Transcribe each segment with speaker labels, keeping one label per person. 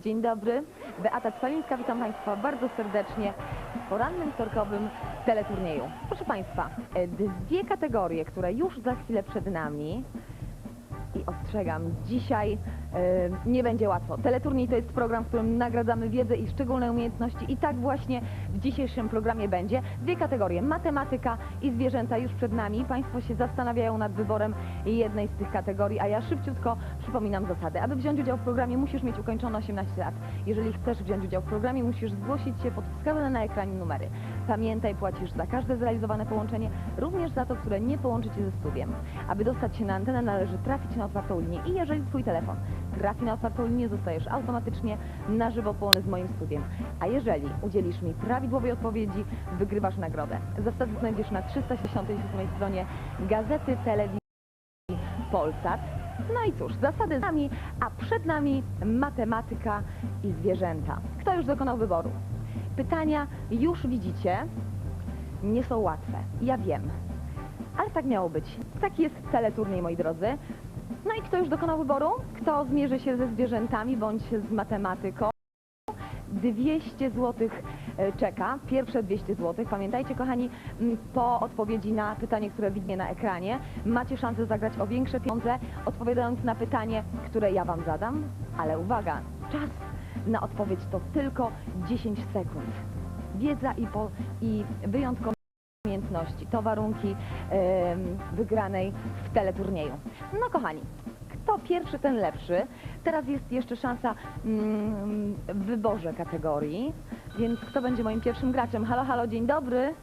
Speaker 1: Dzień dobry, Beata Cwalińska, witam Państwa bardzo serdecznie w porannym wtorkowym teleturnieju. Proszę Państwa, e, dwie kategorie, które już za chwilę przed nami i ostrzegam, dzisiaj e, nie będzie łatwo. Teleturniej to jest program, w którym nagradzamy wiedzę i szczególne umiejętności i tak właśnie w dzisiejszym programie będzie. Dwie kategorie, matematyka i zwierzęta już przed nami. Państwo się zastanawiają nad wyborem jednej z tych kategorii, a ja szybciutko przypominam zasady. Aby wziąć udział w programie musisz mieć ukończone 18 lat. Jeżeli chcesz wziąć udział w programie musisz zgłosić się pod wskazane na ekranie numery. Pamiętaj, płacisz za każde zrealizowane połączenie, również za to, które nie połączy Cię ze studiem. Aby dostać się na antenę należy trafić na otwartą linię i jeżeli Twój telefon trafi na otwartą linię, zostajesz automatycznie na żywo połączony z moim studiem. A jeżeli udzielisz mi prawidłowej odpowiedzi, wygrywasz nagrodę. Zasady znajdziesz na 368 stronie Gazety Telewizji Polsat. No i cóż, zasady z nami, a przed nami matematyka i zwierzęta. Kto już dokonał wyboru? Pytania już widzicie, nie są łatwe. Ja wiem. Ale tak miało być. Taki jest teleturniej, moi drodzy. No i kto już dokonał wyboru? Kto zmierzy się ze zwierzętami bądź z matematyką? 200 zł czeka, pierwsze 200 zł. Pamiętajcie, kochani, po odpowiedzi na pytanie, które widnie na ekranie, macie szansę zagrać o większe pieniądze, odpowiadając na pytanie, które ja Wam zadam. Ale uwaga, czas na odpowiedź to tylko 10 sekund. Wiedza i, po, i wyjątkowe umiejętności to warunki em, wygranej w teleturnieju. No kochani, kto pierwszy, ten lepszy. Teraz jest jeszcze szansa mm, w wyborze kategorii, więc kto będzie moim pierwszym graczem? Halo, halo, dzień dobry.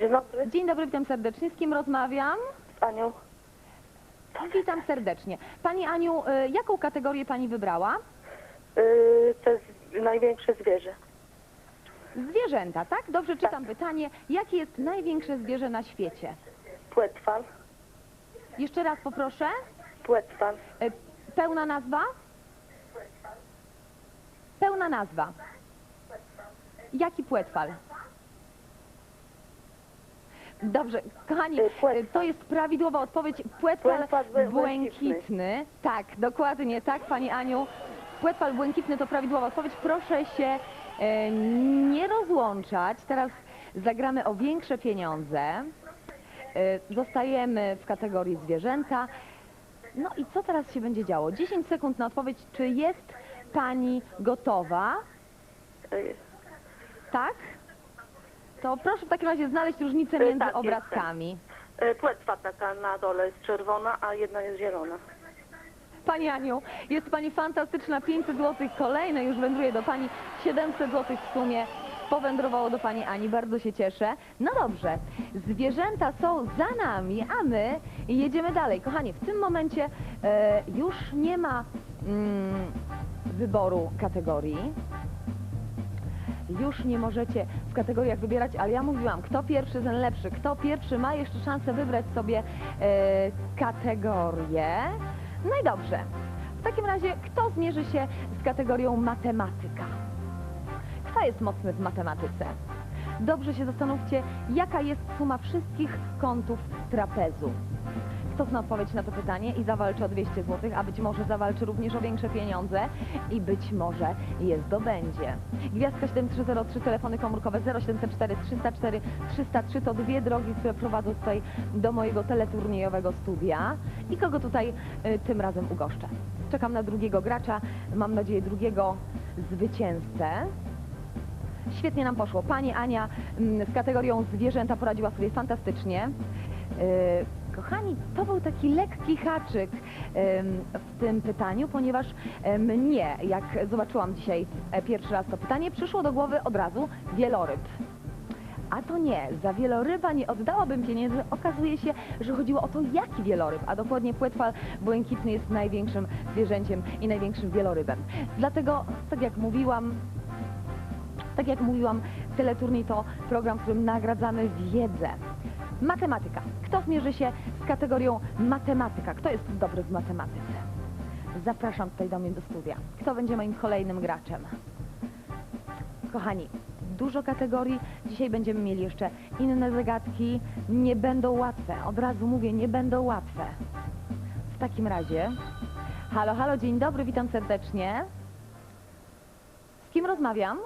Speaker 2: Dzień dobry,
Speaker 1: Dzień dobry, witam serdecznie. Z kim rozmawiam?
Speaker 2: z Anią.
Speaker 1: Witam serdecznie. Pani Aniu, y, jaką kategorię Pani wybrała?
Speaker 2: E, To jest największe zwierzę.
Speaker 1: Zwierzęta, tak? Dobrze czytam pytanie. Jakie jest największe zwierzę na świecie?
Speaker 2: Płetwan.
Speaker 1: Jeszcze raz poproszę.
Speaker 2: Płetwan.
Speaker 1: Y, Pełna nazwa? Pełna nazwa. Jaki płetwal? Dobrze, kochani,
Speaker 2: Y,
Speaker 1: y, to jest prawidłowa odpowiedź. Płetwal
Speaker 2: błękitny.
Speaker 1: błękitny. Tak, dokładnie tak, Pani Aniu. Płetwal błękitny to prawidłowa odpowiedź. Proszę się e, nie rozłączać. Teraz zagramy o większe pieniądze. E, Zostajemy w kategorii zwierzęta. No i co teraz się będzie działo? 10 sekund na odpowiedź, czy jest Pani gotowa? Tak? To proszę w takim razie znaleźć różnicę
Speaker 2: E,
Speaker 1: między
Speaker 2: tak,
Speaker 1: obrazkami.
Speaker 2: e, Płetwa taka na dole jest czerwona, a jedna jest zielona.
Speaker 1: Pani Aniu, jest Pani fantastyczna, 500 zł kolejne już wędruje do Pani, 700 zł w sumie powędrowało do Pani Ani, bardzo się cieszę. No dobrze, zwierzęta są za nami, a my jedziemy dalej. Kochani, w tym momencie e, już nie ma mm, wyboru kategorii. Już nie możecie w kategoriach wybierać, ale ja mówiłam, kto pierwszy, ten lepszy. Kto pierwszy ma jeszcze szansę wybrać sobie e, kategorię. No i dobrze. W takim razie, kto zmierzy się z kategorią matematyka? Kto jest mocny w matematyce? Dobrze się zastanówcie, jaka jest suma wszystkich kątów trapezu. Zna odpowiedź na to pytanie i zawalczy o 200 zł, a być może zawalczy również o większe pieniądze i być może je zdobędzie. Gwiazdka 7303, telefony komórkowe 0704 304 303 to dwie drogi, które prowadzą tutaj do mojego teleturniejowego studia. I kogo tutaj y, tym razem ugoszczę? Czekam na drugiego gracza, mam nadzieję drugiego zwycięzcę. Świetnie nam poszło. Pani Ania mm, z kategorią zwierzęta poradziła sobie fantastycznie. Yy, Kochani, to był taki lekki haczyk w tym pytaniu, ponieważ mnie, jak zobaczyłam dzisiaj e, pierwszy raz to pytanie, przyszło do głowy od razu wieloryb. A to nie, za wieloryba nie oddałabym pieniędzy. Okazuje się, że chodziło o to, jaki wieloryb, a dokładnie płetwal błękitny jest największym zwierzęciem i największym wielorybem. Dlatego, tak jak mówiłam, tak jak mówiłam, teleturniej to program, w którym nagradzamy wiedzę. Matematyka. Kto zmierzy się z kategorią matematyka? Kto jest dobry w matematyce? Zapraszam tutaj do mnie do studia. Kto będzie moim kolejnym graczem? Kochani, dużo kategorii. Dzisiaj będziemy mieli jeszcze inne zagadki. Nie będą łatwe. Od razu mówię, nie będą łatwe. W takim razie Halo, halo, dzień dobry, witam serdecznie. Z kim rozmawiam?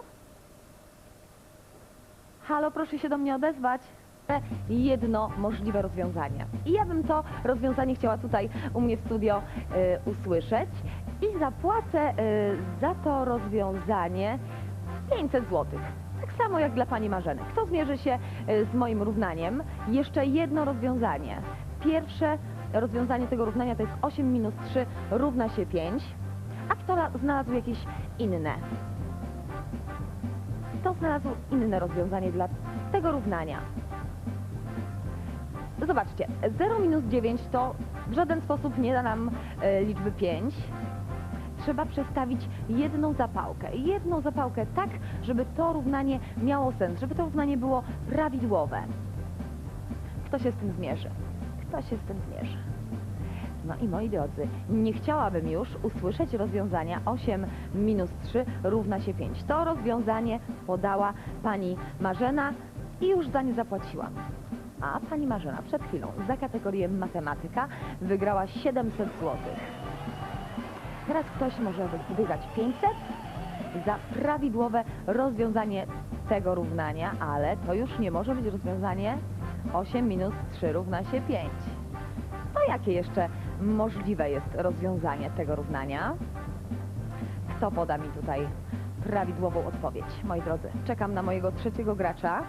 Speaker 1: Halo, proszę się do mnie odezwać. Jedno możliwe rozwiązanie. I ja bym to rozwiązanie chciała tutaj u mnie w studio e, usłyszeć i zapłacę e, za to rozwiązanie 500 zł. Tak samo jak dla pani Marzeny. Kto zmierzy się e, z moim równaniem? Jeszcze jedno rozwiązanie. Pierwsze rozwiązanie tego równania to jest 8 minus 3 równa się 5. A kto na- znalazł jakieś inne? Kto znalazł inne rozwiązanie dla tego równania? Zobaczcie, 0 minus 9 to w żaden sposób nie da nam e, liczby 5. Trzeba przestawić jedną zapałkę. Jedną zapałkę tak, żeby to równanie miało sens, żeby to równanie było prawidłowe. Kto się z tym zmierzy? Kto się z tym zmierzy? No i moi drodzy, nie chciałabym już usłyszeć rozwiązania 8 minus 3 równa się 5. To rozwiązanie podała pani Marzena i już za nie zapłaciłam. A pani Marzena przed chwilą za kategorię matematyka wygrała 700 zł. Teraz ktoś może wy- wygrać 500 za prawidłowe rozwiązanie tego równania, ale to już nie może być rozwiązanie 8 minus 3 równa się 5. To jakie jeszcze możliwe jest rozwiązanie tego równania? Kto poda mi tutaj prawidłową odpowiedź? Moi drodzy, czekam na mojego trzeciego gracza,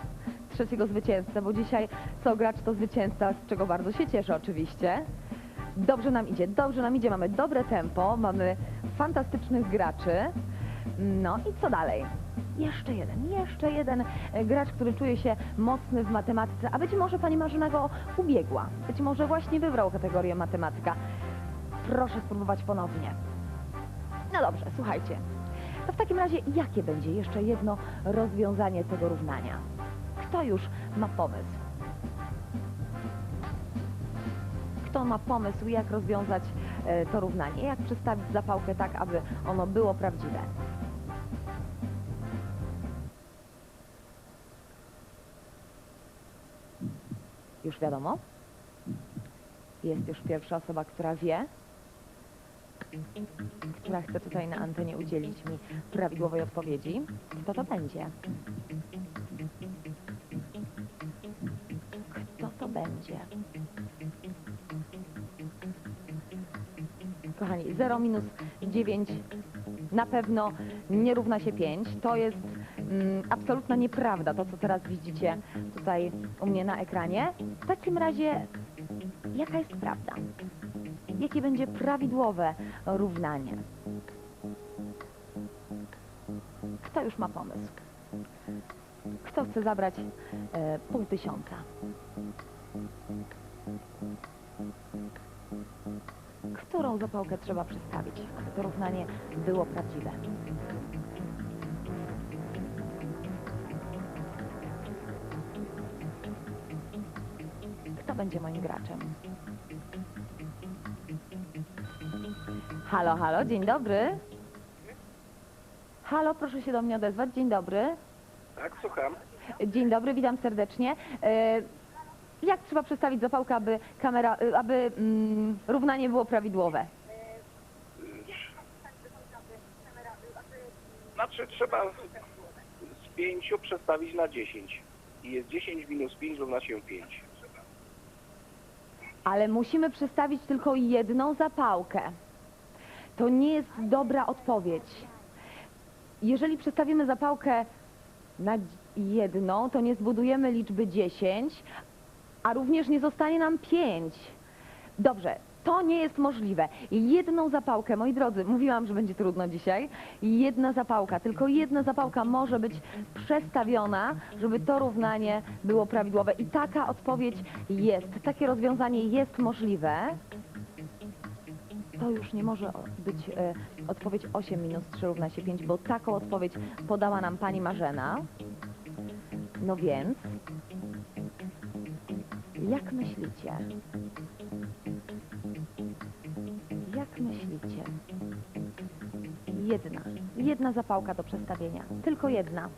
Speaker 1: trzeciego zwycięzcę, bo dzisiaj co gracz to zwycięzca, z czego bardzo się cieszę oczywiście. Dobrze nam idzie, dobrze nam idzie, mamy dobre tempo, mamy fantastycznych graczy. No i co dalej? Jeszcze jeden, jeszcze jeden e, gracz, który czuje się mocny w matematyce, a być może pani Marzena go ubiegła. Być może właśnie wybrał kategorię matematyka. Proszę spróbować ponownie. No dobrze, słuchajcie. To w takim razie jakie będzie jeszcze jedno rozwiązanie tego równania? Kto już ma pomysł? Kto ma pomysł, jak rozwiązać e, to równanie? Jak przestawić zapałkę tak, aby ono było prawdziwe? Już wiadomo? Jest już pierwsza osoba, która wie, która chce tutaj na antenie udzielić mi prawidłowej odpowiedzi. Kto to będzie? Kto to będzie? Kochani, 0 minus 9 na pewno nie równa się 5. To jest mm, absolutna nieprawda, to co teraz widzicie tutaj u mnie na ekranie. W takim razie, jaka jest prawda? Jakie będzie prawidłowe równanie? Kto już ma pomysł? Kto chce zabrać e, pół tysiąca? Którą zapałkę trzeba przestawić, aby to równanie było prawdziwe? Kto będzie moim graczem? Halo, halo, dzień dobry. Halo, proszę się do mnie odezwać. Dzień dobry.
Speaker 3: Tak, słucham.
Speaker 1: Dzień dobry, witam serdecznie. E, Jak trzeba przestawić zapałkę, aby kamera, e, aby mm, równanie było prawidłowe?
Speaker 3: Znaczy trzeba z 5 przestawić na 10. I jest 10 minus 5 równa się 5.
Speaker 1: Ale musimy przestawić tylko jedną zapałkę. To nie jest dobra odpowiedź. Jeżeli przestawimy zapałkę na jedną, to nie zbudujemy liczby 10, a również nie zostanie nam 5. Dobrze, to nie jest możliwe. Jedną zapałkę, moi drodzy, mówiłam, że będzie trudno dzisiaj. Jedna zapałka, tylko jedna zapałka może być przestawiona, żeby to równanie było prawidłowe. I taka odpowiedź jest, takie rozwiązanie jest możliwe. To już nie może być e, odpowiedź 8 minus 3 równa się 5, bo taką odpowiedź podała nam pani Marzena. No więc, jak myślicie? Myślicie? Jedna. Jedna zapałka do przestawienia. Tylko jedna.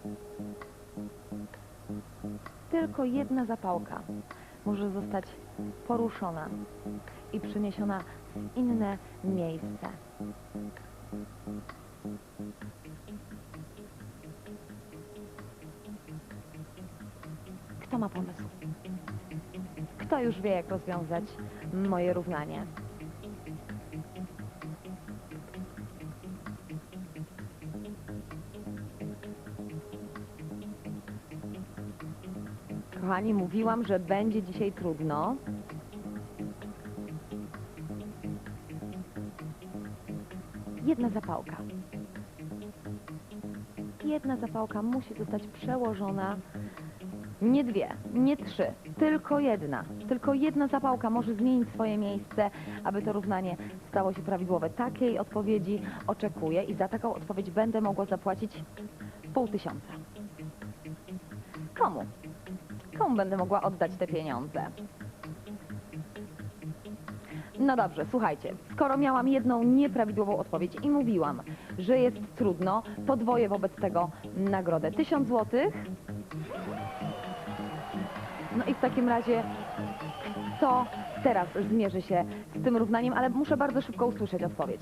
Speaker 1: Tylko jedna zapałka. może zostać poruszona i przeniesiona w inne miejsce. Kto ma pomysł? Kto już wie, jak rozwiązać moje równanie? Kochani, mówiłam, że będzie dzisiaj trudno. Jedna zapałka. Jedna zapałka musi zostać przełożona. Nie dwie, nie trzy, tylko jedna. Tylko jedna zapałka może zmienić swoje miejsce, aby to równanie stało się prawidłowe. Takiej odpowiedzi oczekuję i za taką odpowiedź będę mogła zapłacić pół tysiąca. Komu? Komu będę mogła oddać te pieniądze? No dobrze, słuchajcie, skoro miałam jedną nieprawidłową odpowiedź i mówiłam, że jest trudno, podwoję wobec tego nagrodę. Tysiąc złotych. No i w takim razie, kto teraz zmierzy się z tym równaniem, ale muszę bardzo szybko usłyszeć odpowiedź.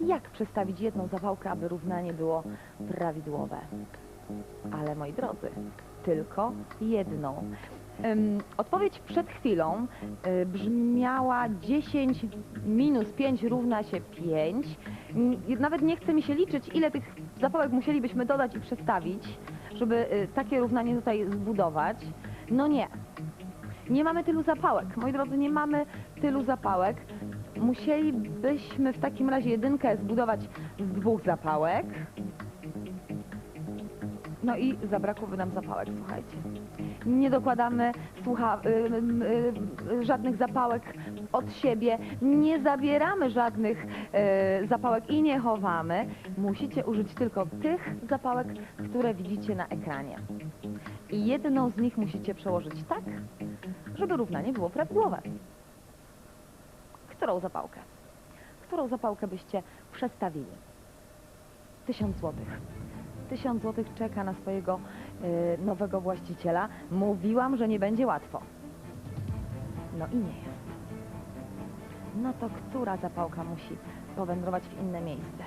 Speaker 1: Jak przestawić jedną zapałkę, aby równanie było prawidłowe? Ale moi drodzy, tylko jedną. Ym, odpowiedź przed chwilą y, brzmiała 10 minus 5 równa się 5. N- Nawet nie chce mi się liczyć, ile tych zapałek musielibyśmy dodać i przestawić, żeby y, takie równanie tutaj zbudować. No nie. Nie mamy tylu zapałek. Moi drodzy, nie mamy tylu zapałek. Musielibyśmy w takim razie jedynkę zbudować z dwóch zapałek. No i zabrakłoby nam zapałek, słuchajcie. Nie dokładamy słucha, y, y, y, żadnych zapałek od siebie, nie zabieramy żadnych y, zapałek i nie chowamy. Musicie użyć tylko tych zapałek, które widzicie na ekranie. I jedną z nich musicie przełożyć tak, żeby równanie było prawidłowe. Którą zapałkę? Którą zapałkę byście przestawili? Tysiąc złotych. Tysiąc złotych czeka na swojego y, nowego właściciela. Mówiłam, że nie będzie łatwo. No i nie jest. No to która zapałka musi powędrować w inne miejsce?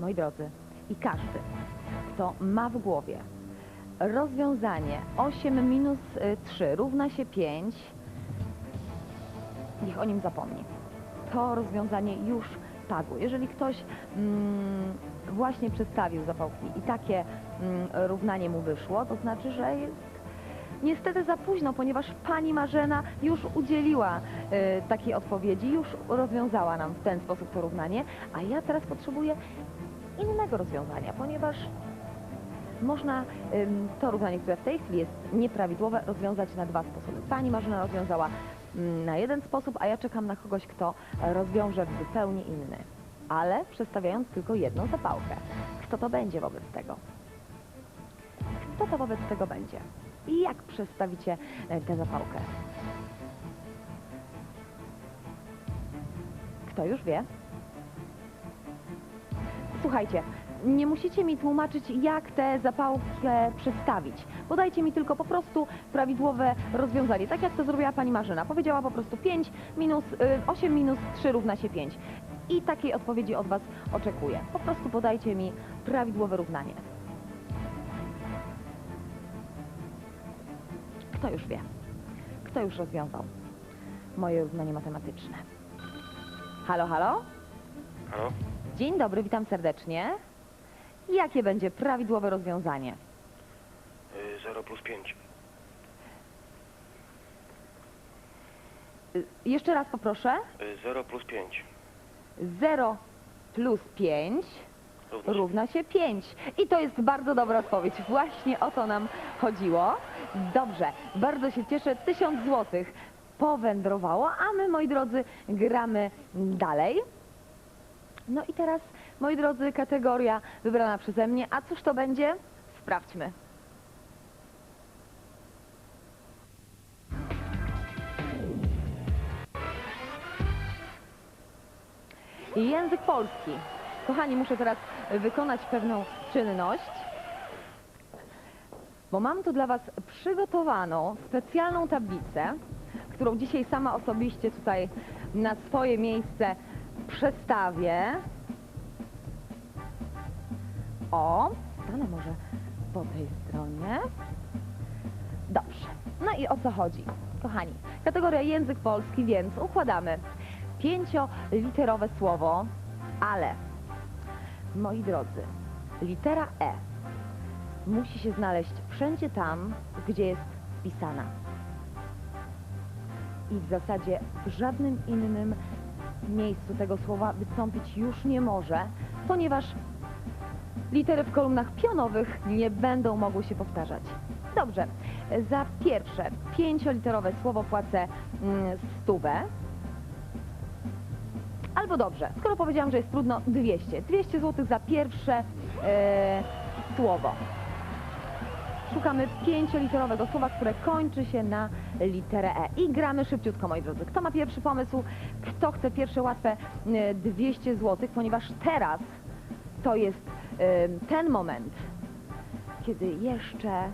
Speaker 1: Moi drodzy, i każdy, kto ma w głowie rozwiązanie 8 minus y, 3 równa się 5, niech o nim zapomni. To rozwiązanie już padło. Jeżeli ktoś mm, właśnie przedstawił zapałki i takie mm, równanie mu wyszło, to znaczy, że jest niestety za późno, ponieważ pani Marzena już udzieliła y, takiej odpowiedzi, już rozwiązała nam w ten sposób to równanie, a ja teraz potrzebuję innego rozwiązania, ponieważ można ym, to równanie, które w tej chwili jest nieprawidłowe, rozwiązać na dwa sposoby. Pani Marzena rozwiązała na jeden sposób, a ja czekam na kogoś, kto rozwiąże w zupełnie inny. Ale przestawiając tylko jedną zapałkę. Kto to będzie wobec tego? Kto to wobec tego będzie? I jak przestawicie e, tę zapałkę? Kto już wie? Słuchajcie, nie musicie mi tłumaczyć, jak tę zapałkę przestawić. Podajcie mi tylko po prostu prawidłowe rozwiązanie. Tak jak to zrobiła pani Marzyna. Powiedziała po prostu 5 minus, y, 8 minus 3 równa się 5. I takiej odpowiedzi od was oczekuję. Po prostu podajcie mi prawidłowe równanie. Kto już wie? Kto już rozwiązał moje równanie matematyczne? Halo, halo?
Speaker 3: Halo?
Speaker 1: Dzień dobry, witam serdecznie. Jakie będzie prawidłowe rozwiązanie?
Speaker 3: 0 plus 5.
Speaker 1: Y, Jeszcze raz poproszę.
Speaker 3: 0 plus 5.
Speaker 1: 0 plus 5 równa się 5. I to jest bardzo dobra odpowiedź. Właśnie o to nam chodziło. Dobrze, bardzo się cieszę. 1000 złotych powędrowało, a my, moi drodzy, gramy dalej. No i teraz, moi drodzy, kategoria wybrana przeze mnie. A cóż to będzie? Sprawdźmy. język polski. Kochani, muszę teraz wykonać pewną czynność, bo mam tu dla Was przygotowaną specjalną tablicę, którą dzisiaj sama osobiście tutaj na swoje miejsce przestawię. O, stanę może po tej stronie. Dobrze. No i o co chodzi? Kochani, kategoria język polski, więc układamy pięcioliterowe słowo, ale moi drodzy, litera E musi się znaleźć wszędzie tam, gdzie jest wpisana. I w zasadzie w żadnym innym miejscu tego słowa wystąpić już nie może, ponieważ litery w kolumnach pionowych nie będą mogły się powtarzać. Dobrze, za pierwsze pięcioliterowe słowo płacę mm, stówę. Albo dobrze, skoro powiedziałam, że jest trudno, 200. 200 zł za pierwsze e, słowo. Szukamy pięcioliterowego słowa, które kończy się na literę E. I gramy szybciutko, moi drodzy. Kto ma pierwszy pomysł? Kto chce pierwsze łatwe e, 200 zł? Ponieważ teraz to jest ten moment, kiedy jeszcze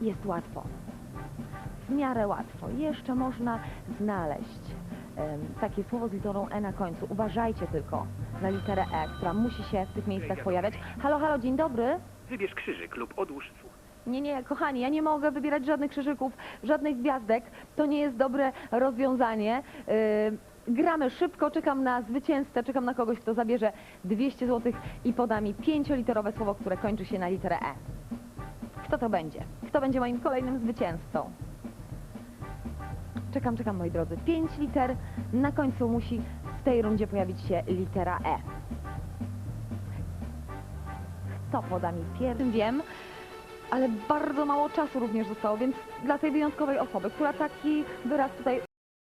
Speaker 1: jest łatwo. W miarę łatwo. Jeszcze można znaleźć takie słowo z literą E na końcu. Uważajcie tylko na literę E, która musi się w tych miejscach pojawiać. Halo, halo, dzień dobry.
Speaker 4: Wybierz krzyżyk lub odłóż słuch.
Speaker 1: Nie, nie, kochani, ja nie mogę wybierać żadnych krzyżyków, żadnych gwiazdek. To nie jest dobre rozwiązanie. Yy, gramy szybko, czekam na zwycięzcę, czekam na kogoś, kto zabierze 200 zł i poda mi pięcioliterowe słowo, które kończy się na literę E. Kto to będzie? Kto będzie moim kolejnym zwycięzcą? Czekam, czekam, moi drodzy. Pięć liter, na końcu musi w tej rundzie pojawić się litera E. Kto poda mi pierwszy? Wiem, ale bardzo mało czasu również zostało, więc dla tej wyjątkowej osoby, która taki wyraz tutaj